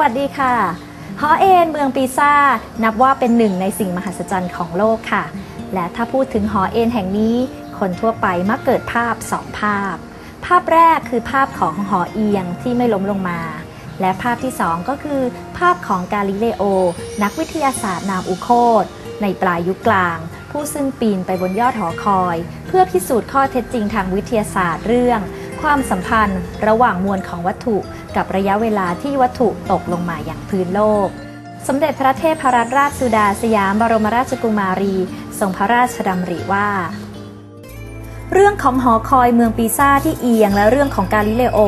วัสดีค่ะฮอเอนเมืองปีซ่า นับว่าเป็นหนึ่งในสิ่งมหัศจรรย์ของโลกค่ะ และถ้าพูดถึงหอเอ็นแห่งนี้ คนทั่วไปมักเกิดภาพสองภาพ ภาพแรกคือภาพของหอเอียงที่ไม่ล้มลงมา และภาพที่สองก็คือภาพของกาลิเลโอ นักวิทยาศาสตร์นามอุโคตในปลายยุคกลาง ผู้ซึ่งปีนไปบนยอดหอคอย เพื่อพิสูจน์ข้อเท็จจริงทางวิทยาศาสตร์เรื่อง ความสัมพันธ์ระหว่างมวลของวัตถุกับระยะเวลาที่วัตถุตกลงมาอย่างพื้นโลก สมเด็จพระเทพรัตนราชสุดาสยามบรมราชกุมารี ทรงพระราชดำริว่า เรื่องของหอคอยเมืองปีซ่าที่เอียงและเรื่องของกาลิเลโอ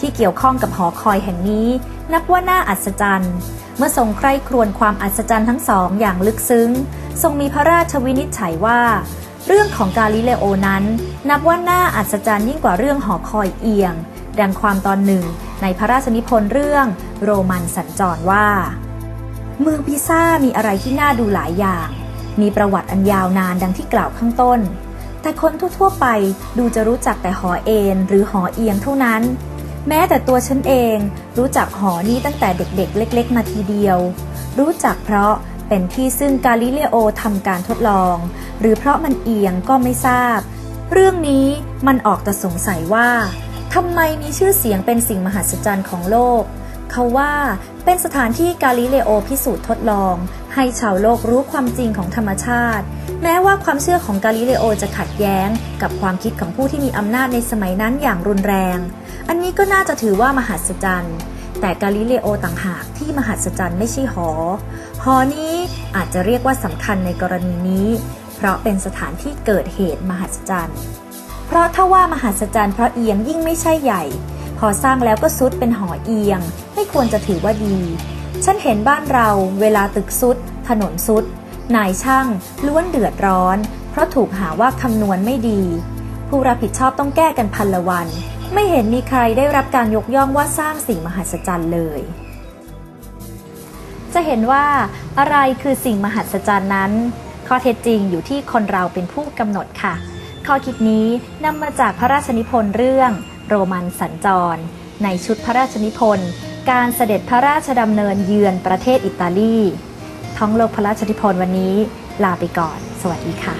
ที่เกี่ยวข้องกับหอคอยแห่งนี้ นับว่าน่าอัศจรรย์ เมื่อทรงใคร่ครวญความอัศจรรย์ทั้งสองอย่างลึกซึ้ง ทรงมีพระราชวินิจฉัยว่า เรื่องของกาลิเลโอนั้น นับว่าน่าอัศจรรย์ยิ่งกว่าเรื่องหอคอยเอียง ดังความตอนหนึ่งในพระราชนิพนธ์เรื่องโรมันสัญจรว่า เมืองพิซ่ามีอะไรที่น่าดูหลายอย่าง มีประวัติอันยาวนานดังที่กล่าวข้างต้น แต่คนทั่วๆไปดูจะรู้จักแต่หอเอนหรือหอเอียงเท่านั้น แม้แต่ตัวฉันเองรู้จักหอนี้ตั้งแต่เด็กๆ เล็ก ๆ มาทีเดียว รู้จักเพราะ เป็นที่ซึ่งกาลิเลโอทำการทดลอง หรือเพราะมันเอียงก็ไม่ทราบ เรื่องนี้มันออกแต่สงสัยว่าทำไมมีชื่อเสียงเป็นสิ่งมหัศจรรย์ของโลก เขาว่าเป็นสถานที่กาลิเลโอพิสูจน์ทดลอง ให้ชาวโลกรู้ความจริงของธรรมชาติ แม้ว่าความเชื่อของกาลิเลโอจะขัดแย้ง กับความคิดของผู้ที่มีอำนาจในสมัยนั้นอย่างรุนแรง อันนี้ก็น่าจะถือว่ามหัศจรรย์ แต่กาลิเลโอต่างหากที่มหัศจรรย์ไม่ใช่หอ หอนี้อาจจะเรียกว่าสำคัญในกรณีนี้ เพราะเป็นสถานที่เกิดเหตุมหัศจรรย์ เพราะถ้าว่ามหัศจรรย์เพราะเอียงยิ่งไม่ใช่ใหญ่ พอสร้างแล้วก็ซุดเป็นหอเอียง ไม่ควรจะถือว่าดี ฉันเห็นบ้านเราเวลาตึกซุด ถนนซุด นายช่างล้วนเดือดร้อน เพราะถูกหาว่าคำนวณไม่ดี ผู้รับผิดชอบต้องแก้กันพันละวัน ไม่เห็นมีใครได้รับการยกย่องว่าสร้างสิ่งมหัศจรรย์เลย จะเห็นว่าอะไรคือสิ่งมหัศจรรย์นั้น ข้อเท็จจริงอยู่ที่คนเราเป็นผู้กำหนดค่ะ ข้อคิดนี้นำมาจากพระราชนิพนธ์เรื่อง โรมันสัญจร ในชุดพระราชนิพนธ์การเสด็จพระราชดำเนินเยือนประเทศอิตาลี ท้องโลกพระราชนิพนธ์วันนี้ ลาไปก่อน สวัสดีค่ะ